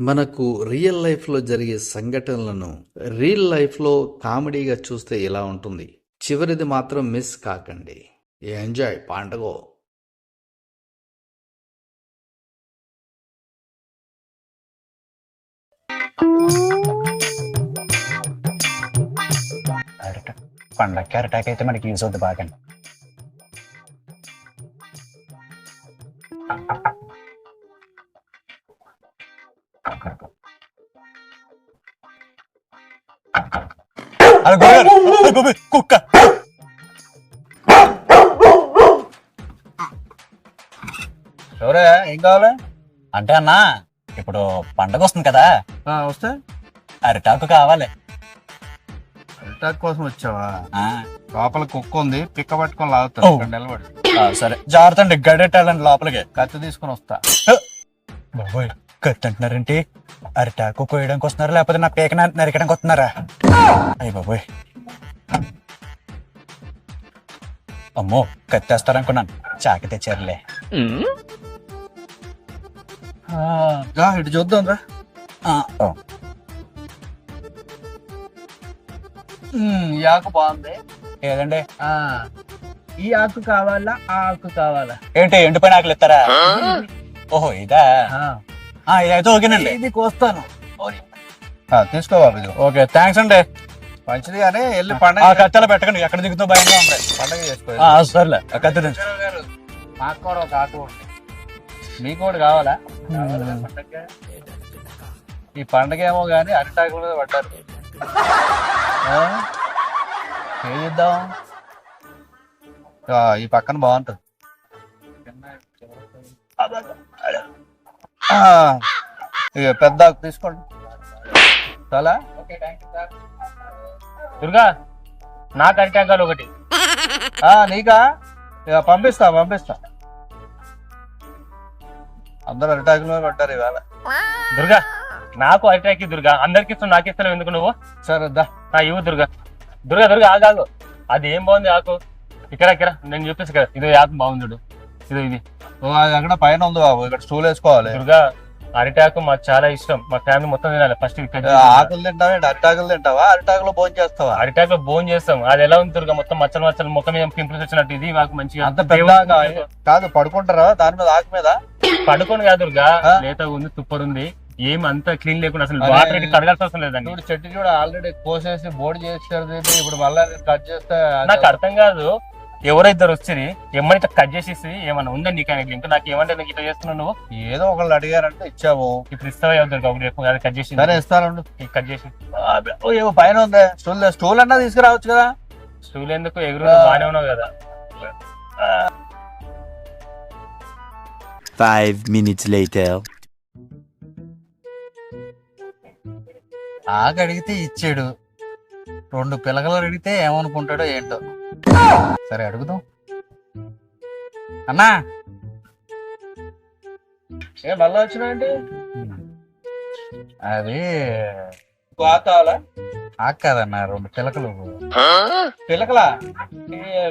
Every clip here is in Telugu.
మనకు రియల్ లైఫ్లో జరిగే సంఘటనలను రియల్ లైఫ్లో కామెడీగా చూస్తే ఇలా ఉంటుంది? చివరిది మాత్రం మిస్ కాకండి. ఎంజాయ్ పండగ. అరట పండక్కి అయితే మనకి యూస్ అవుతుంది బాగా కుక్క. ఎవరే? ఏం కావాలి? అంటే అన్నా ఇప్పుడు పండగ వస్తుంది కదా. వస్తే. అరిటాకు కావాలి. అటాక్ కోసం వచ్చావా? ఆ, లోపల కుక్క ఉంది పిక్క పట్టుకొని. లాగుతాను నిలబడి సరే. జాగ్రత్త అండి గడెట్టాలండి లోపలికి. కత్తి తీసుకొని వస్తా. బాబోయ్. కత్తి అంటున్నారేంటి అరిటాకు కోయడానికి వస్తున్నారా? లేకపోతే నా పేక నరకడానికి వస్తున్నారా? అయ్యి బాబోయ్. అమ్మో కత్తేస్తారనుకున్నాను. చాకి తెచ్చారులే. రా ఇటు చూద్దాం రా. ఈ ఆకు బాగుంది. ఏదండి? ఆ ఈ ఆకు కావాలా ఆ ఆకు కావాలా? ఏంటి ఎండిపోయిన ఆకులు ఇస్తారా ఓహో ఇదా? ఇదైతే ఓకేనండి. ఇది కోస్తాను. ఆ, తీసుకో బాబు ఇది ఓకే థ్యాంక్స్ అండి. మంచిది కానీ వెళ్ళి ఆ పండగ కత్తెలా పెట్టకండి ఎక్కడ దిగుతుందో భయంగా ఉంది. పండగ చేసుకో ఆ, సర్లే. గారు మాకు కూడా ఒక ఉంది. మీకు కూడా కావాలా? ఈ పండగ? ఏమో కానీ అరిటాకుల మీద పడ్డారు. ఆ? ఏం చేద్దాం ఈ పక్కన బాగుంటుంది. ఇక పెద్ద ఆకు తీసుకోండి. చాలా? దుర్గా నాకు అరిటాకాలు ఒకటి. ఆ, నీకా? ఇక పంపిస్తా పంపిస్తా. అందరు అరిటాకుల పడ్డారు ఇవాళ. దుర్గా నాకు అరిటాకి దుర్గా. అందరికి ఇస్తాను నాకు ఇస్తాను ఎందుకు నువ్వు? సరే దా. ఇవ్వు దుర్గా. దుర్గా దుర్గా ఆగాగు. అది ఏం బాగుంది ఆకు? ఇక్కడ ఇక్కడ. నేను చూపిస్తా కదా. ఇది ఆకు బాగుంది ఇది ఇది. అది అక్కడ పైన ఉంది బాబు. ఇక్కడ స్టూల్ వేసుకోవాలి. దుర్గా అరిటాకు మాకు చాలా ఇష్టం. మా ఫ్యామిలీ మొత్తం తినాలి. ఫస్ట్ ఆ, ఆకులు తింటావా? అరిటాకులు తింటావా? అరిటాకులో భోజనం చేస్తావా? అరిటాకు భోజనం చేస్తాం. అది ఎలా ఉంది దుర్గా? మొత్తం మచ్చలు మచ్చలు ముఖం మీద పింపుల్స్ వచ్చినట్టు ఇది. మాకు మంచిగా అంత పెద్ద ఆకా? కాదు పడుకుంటారా? దాని మీద ఆకు మీద? పడుకోను కాదు దుర్గా? లేత ఉంది సూపర్ ఉంది. ఏం అంత క్లీన్ లేకుండా అసలు. వాటర్ కడగాల్సిన అవసరం లేదండి. చూడు చెట్టు చూడ ఆల్రెడీ కోసేసి బోర్డు దీన్ని. ఇప్పుడు మళ్ళీ కట్ చేస్తే నాకు అర్థం కాదు. ఎవరైద్దరు వచ్చి ఏమని కట్ చేసేసి ఏమన్నా ఉందా నీకు ఆయన లింక్ నాకు ఏమంటే నీకు ఇట్లా చేస్తున్నావు నువ్వు? ఏదో ఒకళ్ళు అడిగారంటే ఇచ్చాము ఇప్పుడు ఇస్తావా కాబట్టి రేపు అది కట్ చేసి సరే ఇస్తాను కట్ చేసి. ఓ, ఏమో పైన ఉంది. స్టూల్ స్టూల్ అన్నా తీసుకురావచ్చు కదా. స్టూల్ ఎందుకు? ఎగురు బాగానే ఉన్నావు కదా. Five minutes later. ఆకు అడిగితే ఇచ్చాడు. రెండు పిల్లకలు అడిగితే ఏమనుకుంటాడో ఏంటో. సరే అడుగుదాం. అన్నా. ఏ మళ్ళా వచ్చినాయండి అది. గోతాలా ఆకు కాదన్నా రెండు పిలకలు? పిలకలా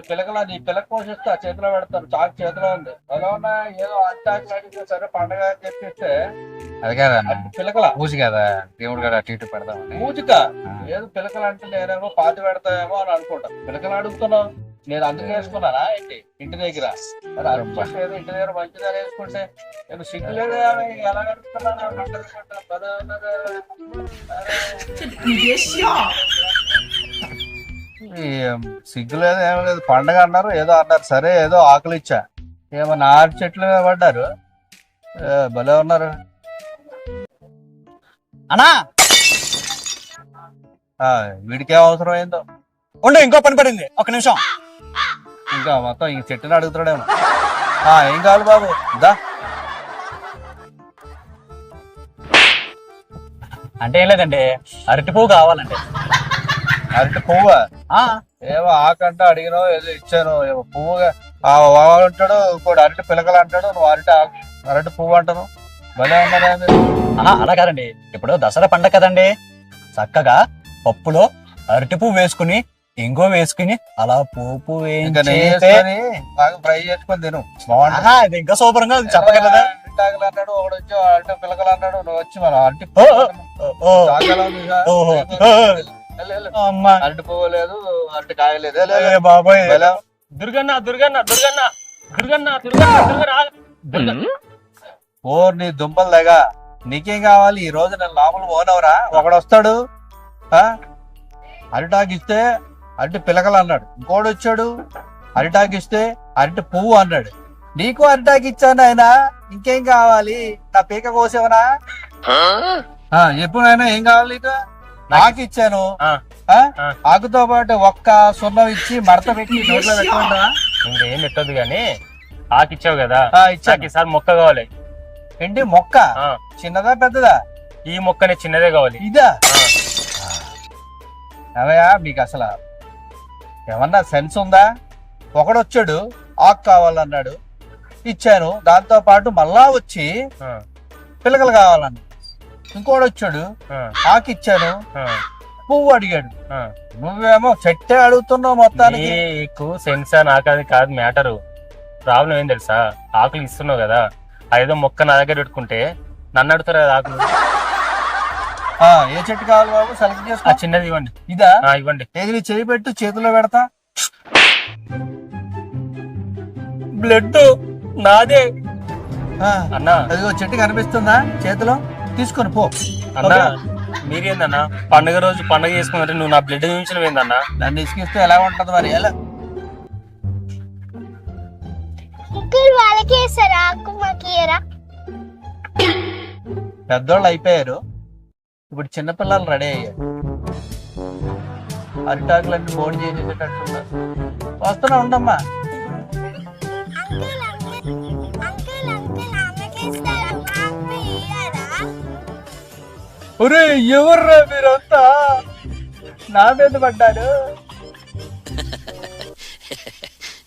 పిలకలా నీ పిలక పోషిస్తా చేతిలో పెడతాను చాకు చేతిలో ఉంది. ఎలా ఉన్నా ఏదో అట్టాకులు అడిగితే సరే పండగ అని చెప్పిస్తే అది కాదన్నా. పిలకల. పూజ కదా? దేవుడు కూడా అటు ఇటు పూజక ఏదో పిలకలు అంటే నేనేమో పాతి పెడతామేమో అని అనుకుంటా. పిలకలు అడుగుతున్నావు? నేను అందుకు వేసుకున్నానా ఏంటి? ఇంటి దగ్గర? మరి ఏదో ఇంటి దగ్గర మంచిదని వేసుకుంటే నేను సిగ్గు లేదా ఎలా అడుగుతున్నాను పండగ సిగ్గు లేదు ఏం లేదు. పండగ అన్నారు ఏదో అన్నారు. సరే ఏదో ఆకలి ఇచ్చా. ఏమో ఆరు చెట్లు మీద పడ్డారు. భలే ఉన్నారు. అన్నా! ఆ, వీడికి ఏం అవసరం ఏందో? ఉండు ఇంకో పని పడింది. ఒక నిమిషం. ఇంకా మొత్తం ఈ చెట్టుని అడుగుతాడేమో ఆ, ఏం కావాలి బాబు? దా. అంటే ఏం లేదండి అరటి పువ్వు కావాలండి. అరటి పువ్వు? ఆ, ఏమో ఆకంటే అడిగినావు ఏదో ఇచ్చాను ఏమో అంటాడు ఇంకోటి అరటి పిలకలు అంటాడు నువ్వు అరటి అరటి పువ్వు అంటాను. భలే ఉన్నారా అలా కాదండి. ఇప్పుడు దసరా పండగ కదండి. చక్కగా పప్పులో అరటి పువ్వు వేసుకుని ఇంకో వేసుకుని అలా పోపు ఫ్రై చేసుకొని తిను. బాగుంటుంది. ఇంకా సూపర్గా ఉంది, చెప్పగలదా? అన్నాడు ఒకడు వచ్చి అరటి పిలకలు అన్నాడు నువ్వు వచ్చి వచ్చి మన అరటి అరటి పువ్వు లేదు. అరటి కాయ లేదు వెళ్ళు, ఏ వెళ్ళు. బాబాయ్. దుర్గన్న దుర్గన్న దుర్గన్న దుర్గన్న దుర్గన్న నీ దుంపలు దగ్గ నీకేం కావాలి? ఈ రోజు నేను లోపల పోనవరా ఒకడు వస్తాడు ఆ? అరిటాకు ఇస్తే అరటి పిలకలు అన్నాడు. ఇంకోడు వచ్చాడు అరిటాకు ఇస్తే అరటి పువ్వు అన్నాడు. నీకు అరిటాకు ఇచ్చాను ఆయన ఇంకేం కావాలి? నా పీక కోసేవనా? ఆ, చెప్పు నాయన ఏం కావాలి నీకు? ఆకు ఇచ్చాను. ఆకుతో పాటు ఒక్క సున్నం ఇచ్చి మడత పెట్టి నోట్లో ఇంకేం పెట్టొద్దు కానీ ఆకిచ్చావు కదా. నాకు ఇచ్చాను ఈసారి మొక్క కావాలి. ఏంటి మొక్క? చిన్నదా పెద్దదా? ఈ మొక్కనే చిన్నదే కావాలి. ఇదా? అవయా మీకు అసలు ఏమన్నా సెన్స్ ఉందా? ఒకడొచ్చాడు ఆకు కావాలన్నాడు ఇచ్చాను. దాంతో పాటు మళ్ళా వచ్చి పిల్లకలు కావాలన్నాడు. ఇంకోడు వచ్చాడు ఆ, ఆకు ఇచ్చాను ఆ, పువ్వు అడిగాడు. నువ్వేమో చెట్టే అడుగుతున్నావు మొత్తానికి. నీకు సెన్సా నాకు అది కాదు మ్యాటరు. ప్రాబ్లం ఏం తెలుసా? ఆకులు ఇస్తున్నావు కదా. ఏదో మొక్క నా దగ్గర పెట్టుకుంటే నన్ను అడుగుతారు కదా ఆకులు. ఏ చెట్టు కావాలి బాబు? సెలెక్ట్ ఆ చేసుకో చిన్నది ఇవ్వండి. ఇదా? ఇవ్వండి. ఏది నీ చేయి పెట్టు చేతిలో పెడతా. బ్లడ్ నాదే. అన్నా. అదిగో చెట్టు కనిపిస్తుందా చేతిలో? తీసుకొని పో. అన్నా మీరేందన్నా? పండుగ రోజు పండుగ చేసుకున్నట్టు నువ్వు నా బ్లడ్ చూపించడం ఏందన్నా నన్ను ఇసుకిస్తే ఎలా ఉంటది మరి? ఎలా? అంకుల్ వాళ్ళకి వేస్తారా అక్కు మాకు ఇయ్యరా? పెద్దోళ్ళు అయిపోయారు. ఇప్పుడు చిన్నపిల్లలు రెడీ అయ్యారు. అరిటాకులన్నీ బోడి చేసేటట్టున్నారు వస్తున్నా ఉండమ్మా. ఒరే ఎవర్రా మీరంతా? నా మీద పడ్డారు?